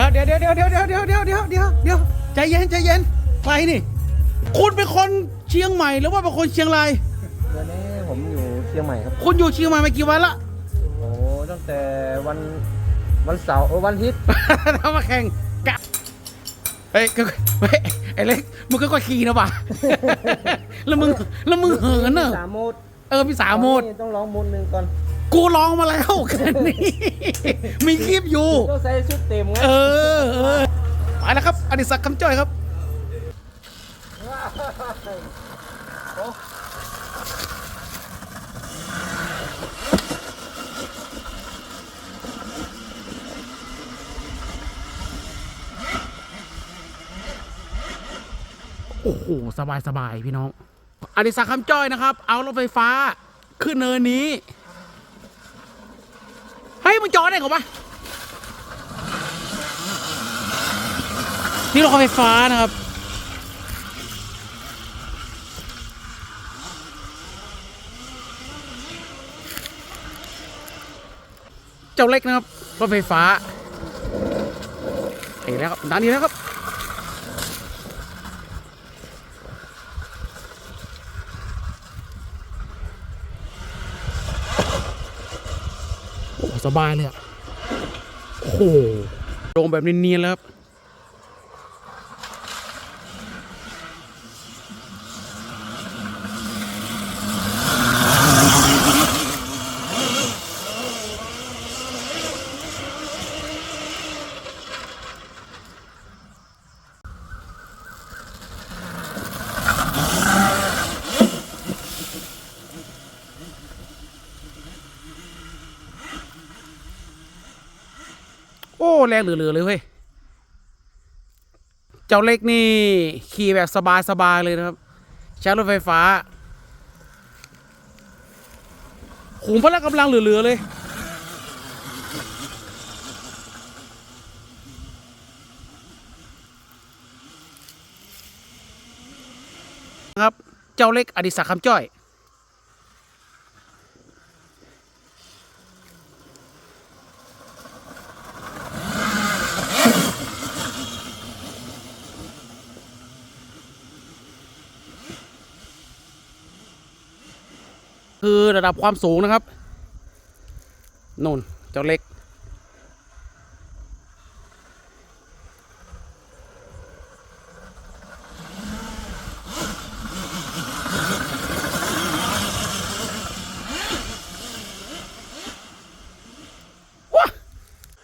ยวเดี๋ยวเดี๋ยวเดี๋ยวเดี๋ยวเดี๋ยวเดี๋ยวเดี๋ยวเดี๋ยวใจเย็นใจเย็นใครนี่ คุณเป็นคนเชียงใหม่หรือว่าเป็นคนเชียงรายเดือนนี้ผมอยู่เชียงใหม่ครับ คุณอยู่เชียงใหม่มากี่วันละโอ้ตั้งแต่วันวันเสาร์เออวันอาทิตย์ทำมาแข่งกะเฮ้ยก็เฮ้ยไอ้เล็กมึงก็ค่อยขี่นะป่ะแล้วมึงแล้วมึงเหินเนอะสามโมด เออมีสามโหมดตอนนี้ต้องร้องโมดหนึ่งก่อน กูลองมาแล้วกันนี้มีคลิปอยู่ ต้องใส่ชุดเต็มไงเออเออไปแล้วครับอดิศักดิ์คำจ้อยครับโอ้โห สบายสบายพี่น้อง อดิศักดิ์คำจ้อยนะครับ เอารถไฟฟ้าขึ้นเนินนี้ เฮ้ยมึงจอดได้เหรอวะนี่รถไฟฟ้านะครับ เจ้าเล็กนะครับรถไฟฟ้าเห็นแล้วครับด้านนี้แล้วครับ โอ้สบายเลยอะโอ้โหลงแบบเนียนๆแล้วครับ โอ้แรงเหลือๆเลยเว้ย เจ้าเล็กนี่ ขี่แบบสบายๆเลยนะครับ ใช้รถไฟฟ้าขุมพละกำลังเหลือๆเลย ครับ เจ้าเล็กอดิศักดิ์คำจ้อย คือระดับความสูงนะครับนู่นเจ้าเล็ก ว้า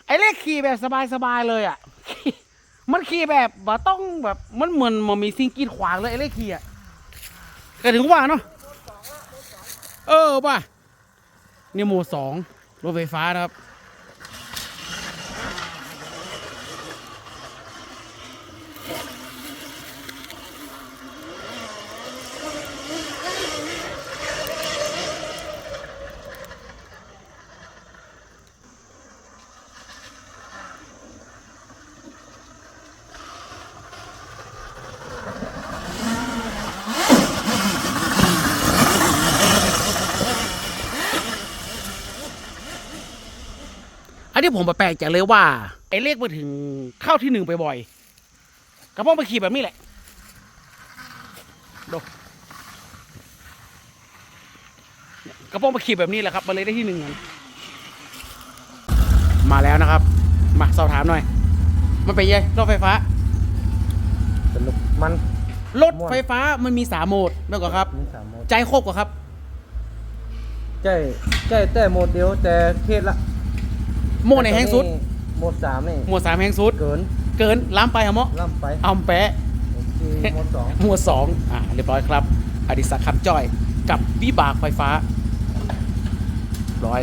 ไอ้เล็กขี่แบบสบายๆเลยอะ มันขี่แบบว่าต้องแบบ มันเหมือนมันมีสิ่งกีดขวางเลยไอ้เล็กขี่อะก็ถึงว่าเนาะ เออป่ะนี่หมู่สองรถไฟฟ้านะครับ อันนี้ผมแปลกใจเลยว่า ไอ้เลขมาถึงเข้าที่หนึ่งไปบ่อยๆกระเพาะมาขี่แบบนี้แหละดูเนี่ยกระเพาะมาขี่แบบนี้แหละครับมาเลยได้ที่หนึ่งกันมาแล้วนะครับ มาสอบถามหน่อย มันเป็นยังไงรถไฟฟ้าสนุกมันรถไฟฟ้ามันมีสามโหมดนั่นก็ครับ มีสามโมดใจครบกว่าครับใช่ใช่แต่โมดเดียวแต่เทศละ โหมดไหนแห้งสุดโมดสามนี่โหมดสามแห้งสุด เกินเกินล้ำไปเหรอเมาะล่ำไปเอาแปะ โอเคโมดสองหมวดสองอ่าเรียบร้อยครับ อดิศักดิ์คำจ้อยกับวิบากไฟฟ้าเรียบร้อย